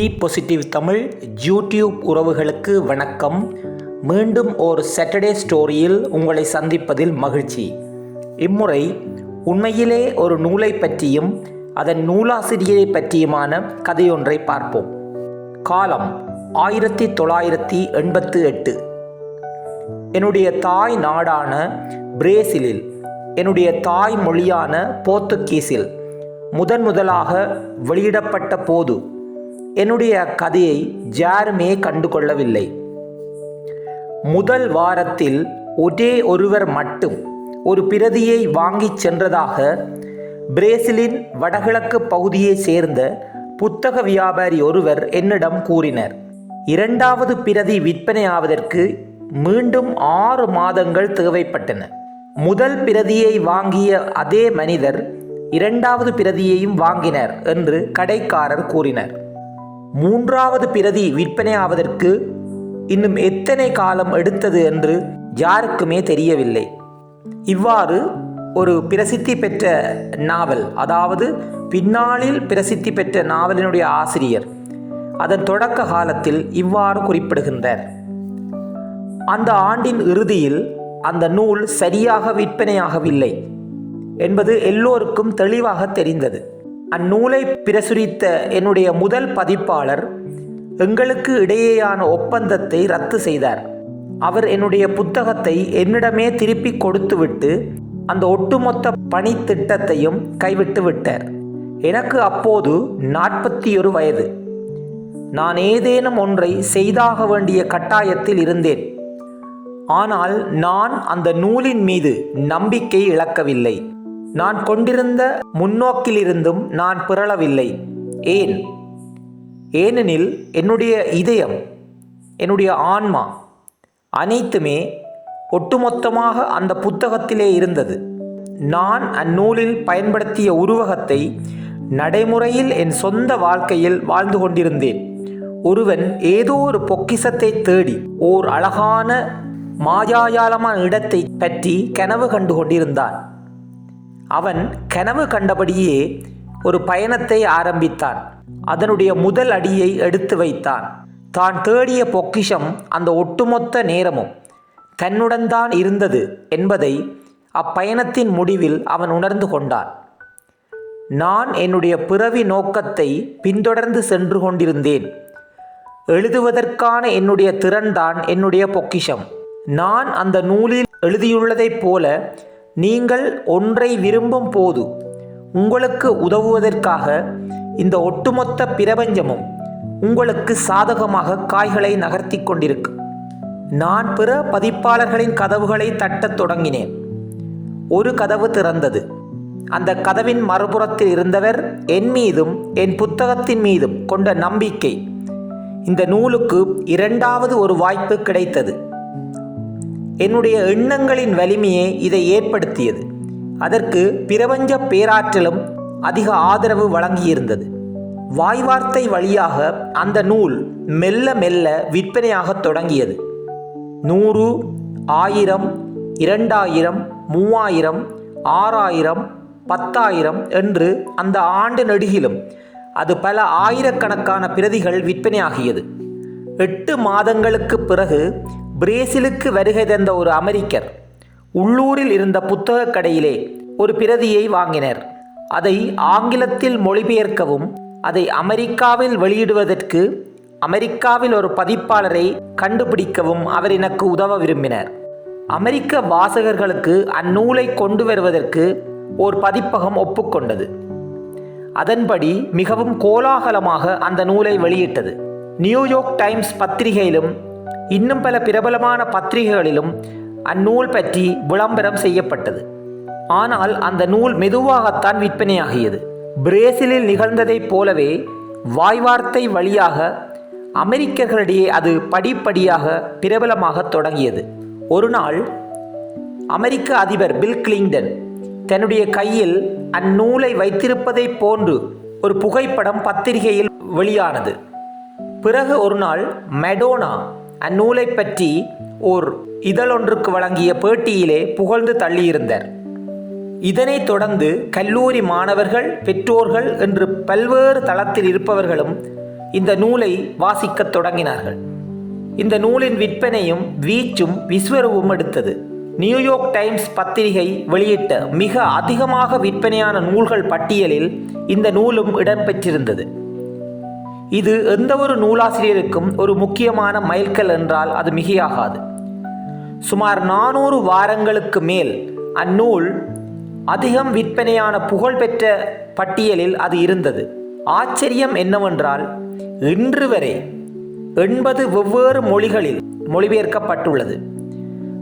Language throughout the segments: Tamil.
பி பாசிட்டிவ் தமிழ் யூடியூப் உறவுகளுக்கு வணக்கம். மீண்டும் ஒரு சாட்டர்டே ஸ்டோரியில் உங்களை சந்திப்பதில் மகிழ்ச்சி. இம்முறை உண்மையிலே ஒரு நூலை பற்றியும் அதன் நூலாசிரியரை பற்றியுமான கதையொன்றை பார்ப்போம். காலம் ஆயிரத்தி தொள்ளாயிரத்தி எண்பத்து எட்டு. என்னுடைய தாய் நாடான பிரேசிலில் என்னுடைய தாய் மொழியான போர்த்துகீஸில் முதன் முதலாக வெளியிடப்பட்ட போது என்னுடைய கதையை யாருமே கண்டுகொள்ளவில்லை. முதல் வாரத்தில் ஒரே ஒருவர் மட்டும் ஒரு பிரதியை வாங்கிச் சென்றதாக பிரேசிலின் வடகிழக்கு பகுதியைச் சேர்ந்த புத்தக வியாபாரி ஒருவர் என்னிடம் கூறினர். இரண்டாவது பிரதி விற்பனையாவதற்கு மீண்டும் ஆறு மாதங்கள் தேவைப்பட்டன. முதல் பிரதியை வாங்கிய அதே மனிதர் இரண்டாவது பிரதியையும் வாங்கினர் என்று கடைக்காரர் கூறினர். மூன்றாவது பிரதி விற்பனையாவதற்கு இன்னும் எத்தனை காலம் எடுத்தது என்று யாருக்குமே தெரியவில்லை. இவ்வாறு ஒரு பிரசித்தி பெற்ற நாவல் அதாவது பின்னாளில் பிரசித்தி பெற்ற நாவலினுடைய ஆசிரியர் அதன் தொடக்க காலத்தில் இவ்வாறு குறிப்பிடுகின்றார். அந்த ஆண்டின் இறுதியில் அந்த நூல் சரியாக விற்பனையாகவில்லை என்பது எல்லோருக்கும் தெளிவாக தெரிந்தது. அந்நூலை பிரசுரித்த என்னுடைய முதல் பதிப்பாளர் எங்களுக்கு இடையேயான ஒப்பந்தத்தை ரத்து செய்தார். அவர் என்னுடைய புத்தகத்தை என்னிடமே திருப்பி கொடுத்துவிட்டு அந்த ஒட்டுமொத்த பணி திட்டத்தையும் கைவிட்டு விட்டார். எனக்கு அப்போது நாற்பத்தி ஒரு வயது. நான் ஏதேனும் ஒன்றை செய்தாக வேண்டிய கட்டாயத்தில் இருந்தேன். ஆனால் நான் அந்த நூலின் மீது நம்பிக்கை இழக்கவில்லை. நான் கொண்டிருந்த முன்னோக்கிலிருந்தும் நான் பிறளவில்லை. ஏன்? ஏனெனில் என்னுடைய இதயம் என்னுடைய ஆன்மா அனைத்துமே ஒட்டுமொத்தமாக அந்த புத்தகத்திலே இருந்தது. நான் அந்நூலில் பயன்படுத்திய உருவகத்தை நடைமுறையில் என் சொந்த வாழ்க்கையில் வாழ்ந்து கொண்டிருந்தேன். ஒருவன் ஏதோ ஒரு பொக்கிசத்தை தேடி ஓர் அழகான மாயாயாளமான இடத்தை பற்றி கனவு கண்டு கொண்டிருந்தான். அவன் கனவு கண்டபடியே ஒரு பயணத்தை ஆரம்பித்தான். அதனுடைய முதல் அடியை எடுத்து வைத்தான். தான் தேடிய பொக்கிஷம் அந்த ஒட்டுமொத்த நேரமும் தன்னுடன் தான் இருந்தது என்பதை அப்பயணத்தின் முடிவில் அவன் உணர்ந்து கொண்டான். நான் என்னுடைய பிறவி நோக்கத்தை பின்தொடர்ந்து சென்று கொண்டிருந்தேன். எழுதுவதற்கான என்னுடைய திறன்தான் என்னுடைய பொக்கிஷம். நான் அந்த நூலில் எழுதியுள்ளதைப் போல நீங்கள் ஒன்றை விரும்பும் போது உங்களுக்கு உதவுவதற்காக இந்த ஒட்டுமொத்த பிரபஞ்சமும் உங்களுக்கு சாதகமாக காய்களை நகர்த்தி கொண்டிருக்கு. நான் பிற பதிப்பாளர்களின் கதவுகளை தட்டத் தொடங்கினேன். ஒரு கதவு திறந்தது. அந்த கதவின் மறுபுறத்தில் இருந்தவர் என் மீதும் என் புத்தகத்தின் மீதும் கொண்ட நம்பிக்கை. இந்த நூலுக்கு இரண்டாவது ஒரு வாய்ப்பு கிடைத்தது. என்னுடைய எண்ணங்களின் வலிமையே இதை ஏற்படுத்தியது. அதற்கு பிரபஞ்ச பேராற்றலும் அதிக ஆதரவு வழங்கியிருந்தது. வாய்வார்த்தை வழியாக அந்த நூல் மெல்ல மெல்ல விற்பனையாகத் தொடங்கியது. நூறு ஆயிரம் இரண்டாயிரம் மூவாயிரம் ஆறாயிரம் பத்தாயிரம் என்று அந்த ஆண்டு நெடுகிலும் அது பல ஆயிரக்கணக்கான பிரதிகள் விற்பனையாகியது. எட்டு மாதங்களுக்கு பிறகு பிரேசிலுக்கு வருகை தந்த ஒரு அமெரிக்கர் உள்ளூரில் இருந்த புத்தகக் கடையிலே ஒரு பிரதியை வாங்கினர். அதை ஆங்கிலத்தில் மொழிபெயர்க்கவும் அதை அமெரிக்காவில் வெளியிடுவதற்கு அமெரிக்காவில் ஒரு பதிப்பாளரை கண்டுபிடிக்கவும் அவர் எனக்கு உதவ விரும்பினர். அமெரிக்க வாசகர்களுக்கு அந்நூலை கொண்டு வருவதற்கு ஓர் பதிப்பகம் ஒப்புக்கொண்டது. அதன்படி மிகவும் கோலாகலமாக அந்த நூலை வெளியிட்டது. நியூயார்க் டைம்ஸ் பத்திரிகையிலும் இன்னும் பல பிரபலமான பத்திரிகைகளிலும் அந்நூல் பற்றி விளம்பரம் செய்யப்பட்டது. ஆனால் அந்த நூல் மெதுவாகத்தான் விற்பனையாகியது. பிரேசிலில் நிகழ்ந்ததைப் போலவே வாய்வார்த்தை வழியாக அமெரிக்கர்களிடையே அது படிப்படியாக பிரபலமாக தொடங்கியது. ஒரு நாள் அமெரிக்க அதிபர் பில் கிளிங்டன் தன்னுடைய கையில் அந்நூலை வைத்திருப்பதைப் போன்று ஒரு புகைப்படம் பத்திரிகையில் வெளியானது. பிறகு ஒரு நாள் மெடோனா அந்நூலை பற்றி ஓர் இதழொன்றுக்கு வழங்கிய பேட்டியிலே புகழ்ந்து தள்ளியிருந்தார். இதனைத் தொடர்ந்து கல்லூரி மாணவர்கள் பெற்றோர்கள் என்று பல்வேறு தளத்தில் இருப்பவர்களும் இந்த நூலை வாசிக்கத் தொடங்கினார்கள். இந்த நூலின் விற்பனையும் வீச்சும் விஸ்வரவும் எடுத்தது. நியூயார்க் டைம்ஸ் பத்திரிகை வெளியிட்ட மிக அதிகமாக விற்பனையான நூல்கள் பட்டியலில் இந்த நூலும் இடம்பெற்றிருந்தது இது எந்த ஒரு நூலாசிரியருக்கும் ஒரு முக்கியமான மைல்கல் என்றால் அது மிகையாகாது. சுமார் நானூறு வாரங்களுக்கு மேல் அந்நூல் அதிகம் விற்பனையான புகழ்பெற்ற பட்டியலில் அது இருந்தது. ஆச்சரியம் என்னவென்றால் இன்று வரை எண்பது வெவ்வேறு மொழிகளில் மொழிபெயர்க்கப்பட்டுள்ளது.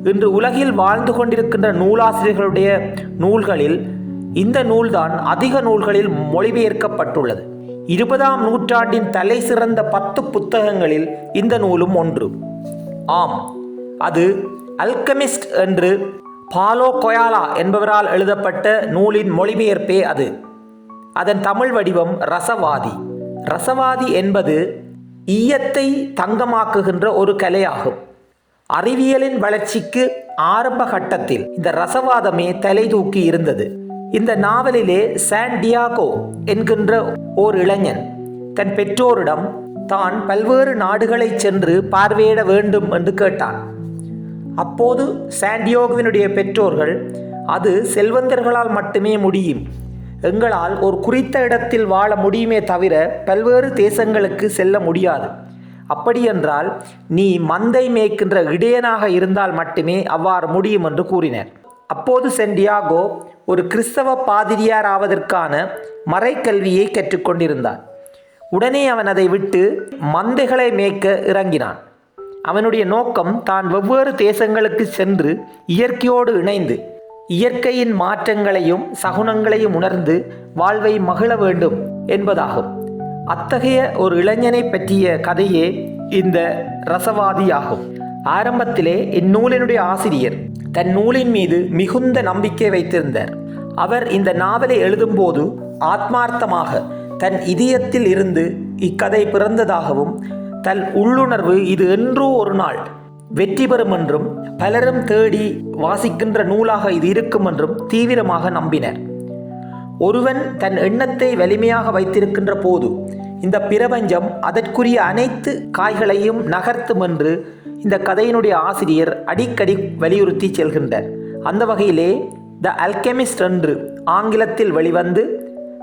இன்று உலகில் வாழ்ந்து கொண்டிருக்கின்ற நூலாசிரியர்களுடைய நூல்களில் இந்த நூல்தான் அதிக நூல்களில் மொழிபெயர்க்கப்பட்டுள்ளது. இருபதாம் நூற்றாண்டின் தலை சிறந்த பத்து புத்தகங்களில் இந்த நூலும் ஒன்று. ஆம் அது அல்கமிஸ்ட் என்று பாலோ கொயாலா என்பவரால் எழுதப்பட்ட நூலின் மொழிபெயர்ப்பே அது. அதன் தமிழ் வடிவம் ரசவாதி. ரசவாதி என்பது ஈயத்தை தங்கமாக்குகின்ற ஒரு கலையாகும். அறிவியலின் வளர்ச்சிக்கு ஆரம்ப கட்டத்தில் இந்த ரசவாதமே தலை தூக்கி இருந்தது. இந்த நாவலிலே சான் டியாகோ என்கின்ற ஓர் இளைஞன் தன் பெற்றோரிடம் தான் பல்வேறு நாடுகளைச் சென்று பார்வையிட வேண்டும் என்று கேட்டான். அப்போது சாண்டியோகோவினுடைய பெற்றோர்கள் அது செல்வந்தர்களால் மட்டுமே முடியும். எங்களால் ஒரு குறித்த இடத்தில் வாழ முடியுமே தவிர பல்வேறு தேசங்களுக்கு செல்ல முடியாது. அப்படியென்றால் நீ மந்தை மேய்க்கின்ற இடையனாக இருந்தால் மட்டுமே அவ்வாறு முடியும் என்று கூறினர். அப்போது சென்டியாகோ ஒரு கிறிஸ்தவ பாதிரியார் ஆவதற்கான மறைக்கல்வியை கற்றுக்கொண்டிருந்தான் உடனே அவன் அதை விட்டு மந்தைகளை மேய்க்க இறங்கினான். அவனுடைய நோக்கம் தான் வெவ்வேறு தேசங்களுக்கு சென்று இயற்கையோடு இணைந்து இயற்கையின் மாற்றங்களையும் சகுனங்களையும் உணர்ந்து வாழ்வை மகிழ வேண்டும் என்பதாகும். அத்தகைய ஒரு இளைஞனை பற்றிய கதையே இந்த ரசவாதியாகும். ஆரம்பத்திலே இந்நூலினுடைய ஆசிரியர் தன் நூலின் மீது மிகுந்த நம்பிக்கை வைத்திருந்தார். அவர் இந்த நாவலை எழுதும்போது ஆத்மார்த்தமாக தன் இதயத்தில் இருந்து இக்கதை பிறந்ததாகவும் தன் உள்ளுணர்வு இது என்றோ ஒரு நாள் வெற்றி பெறும் என்றும் பலரும் தேடி வாசிக்கின்ற நூலாக இது இருக்கும் என்றும் தீவிரமாக நம்பினர். ஒருவன் தன் எண்ணத்தை வலிமையாக வைத்திருக்கின்ற போது இந்த பிரபஞ்சம் அதற்குரிய அனைத்து காய்களையும் நகர்த்தும் என்று இந்த கதையினுடைய ஆசிரியர் அடிக்கடி வலியுறுத்தி செல்கின்றார். அந்த வகையிலே த அல்கெமிஸ்ட் என்று ஆங்கிலத்தில் வெளிவந்து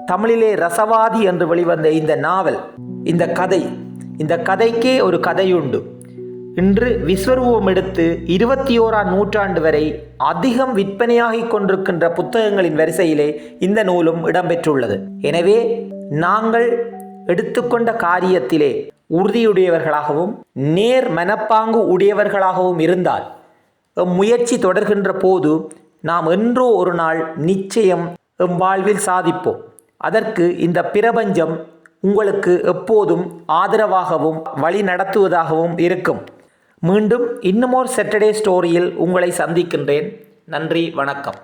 தமிழிலே ரசவாதி என்று வெளிவந்த இந்த நாவல் இந்த கதை இந்த கதைக்கே ஒரு கதையுண்டு. இன்று விஸ்வரூபம் எடுத்து இருபத்தி ஓராம் நூற்றாண்டு வரை அதிகம் விற்பனையாகிக் கொண்டிருக்கின்ற புத்தகங்களின் வரிசையிலே இந்த நூலும் இடம்பெற்றுள்ளது. எனவே நாங்கள் எடுத்துக்கொண்ட காரியத்திலே உறுதியுடையவர்களாகவும் நேர் மனப்பாங்கு உடையவர்களாகவும் இருந்தால் முயற்சி தொடர்கின்ற போது நாம் என்றோ ஒரு நாள் நிச்சயம் எம் வாழ்வில் சாதிப்போம். அதற்கு இந்த பிரபஞ்சம் உங்களுக்கு எப்போதும் ஆதரவாகவும் வழி நடத்துவதாகவும் இருக்கும். மீண்டும் இன்னுமோர் சாட்டர்டே ஸ்டோரியில் உங்களை சந்திக்கின்றேன். நன்றி வணக்கம்.